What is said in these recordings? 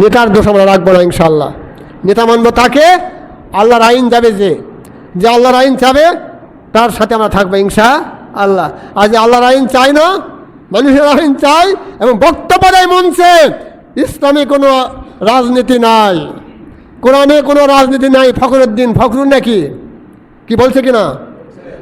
নেতার দোষ আমরা রাখব না ইনশাল্লাহ নেতা মানব তাকে, আল্লাহর আইন যাবে যে যে আল্লাহর আইন যাবে তার সাথে আমরা থাকব ইনশা আল্লাহ আজ আল্লাহর আইন চাই না, মানুষের আইন চাই এবং বক্তব্য দেয় মঞ্চে, ইসলামে কোনো রাজনীতি নাই। কোরআনে কোনো রাজনীতি নাই, ফখরুদ্দিন, ফখরুল নাকি? কি বলছে কিনা?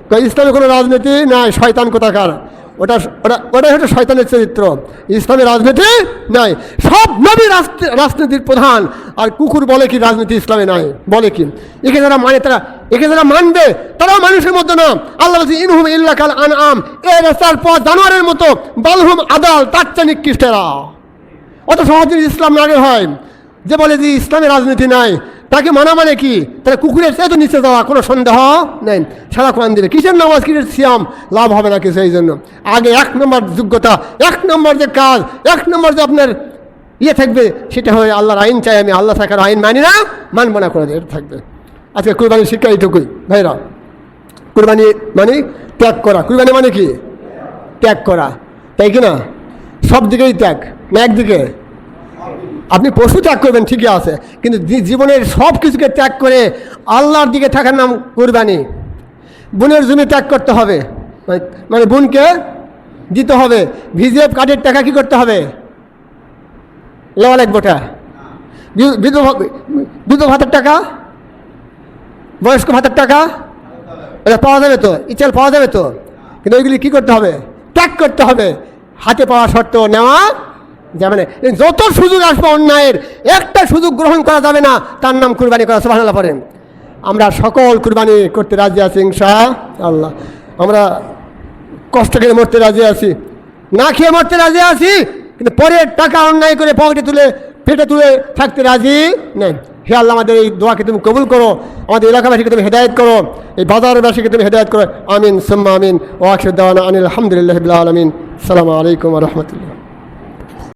তো ইসলামে কোনো রাজনীতি নাই, শয়তান কোথাকার? ওটা ওটা ওটাই হচ্ছে শয়তানের চরিত্র। ইসলামে রাজনীতি নাই। সব নবী রাজনীতির প্রধান। আর কুকুর বলে কি রাজনীতি ইসলামে নাই? বলে কি? একে যারা মানে তারা, একে যারা মানবে, তারাও মানুষের মধ্যে না। আল্লাহ ইনহুম ইল্লা কাল আন আম এ রাস্তার পর জানোয়ারের মতো বালহুম আদাল, তার চেয়ে নিকৃষ্টেরা। অত সহজে ইসলাম নাগে হয়। যে বলে যে ইসলামে রাজনীতি নাই তাকে মানা মানে কি? তাহলে কুকুরের চেয়ে তো নিচে যাওয়া কোনো সন্দেহ নেই। সারা কোরআন দিবে। কিসের নামাজ? কিসের সিয়াম? লাভ হবে না কিছু এই জন্য? আগে এক নম্বর যোগ্যতা, এক নম্বর যে কাজ, এক নম্বর যে আপনার ইয়ে থাকবে, সেটা হয় আল্লাহর আইন চাই আমি। আল্লাহ থাকার আইন মানি না, মানবো না করে এটা থাকবে। আজকে কুরবানির শিক্ষা এইটুকুই। ভাইরা, কুরবানি মানে ত্যাগ করা। কুরবানি মানে কি? ত্যাগ করা। তাই কি না? সব দিকেই ত্যাগ। না একদিকে? আপনি পশু ত্যাগ করবেন, ঠিকই আছে। কিন্তু জীবনের সব কিছুকে ত্যাগ করে আল্লাহর দিকে থাকার নাম কুরবানি। বোনের জমি ত্যাগ করতে হবে। মানে- মানে বোনকে দিতে হবে। ভিজিএফ কার্ডের টাকা কি করতে হবে? লেওয়া লাগবে ওটা। বিধবা ভাতার টাকা? বয়স্ক ভাতার টাকা? ওটা পাওয়া যাবে তো? ইচাল পাওয়া যাবে তো? কিন্তু ওইগুলি কী করতে হবে? ত্যাগ করতে হবে। হাতে পাওয়া শর্ত নেওয়া যাবে না। যত সুযোগ আসবে অন্যায়ের, একটা সুযোগ গ্রহণ করা যাবে না, তার নাম কুরবানি করা, সুবহানাল্লাহ পড়েন। আমরা সকল কুরবানি করতে রাজি আছি ইনশা আল্লাহ, আমরা কষ্ট করে মরতে রাজি আছি। না খেয়ে মরতে রাজি আছি, কিন্তু পরে টাকা অন্যায় করে পকেটে তুলে, পেটে তুলে থাকতে রাজি নেই। হে আল্লাহ, আমাদের এই দোয়াকে তুমি কবুল করো, আমাদের এলাকাবাসীকে তুমি হেদায়ত করো, এই বাজারবাসীকে তুমি হেদায়ত করো। আমিন, সুম্মা আমিন। ওয়াকসুদ্দাওয়ানা আনিল আলহামদুলিল্লাহ আলমিন। সালামু আলাইকুম রহমতুল্লাহ।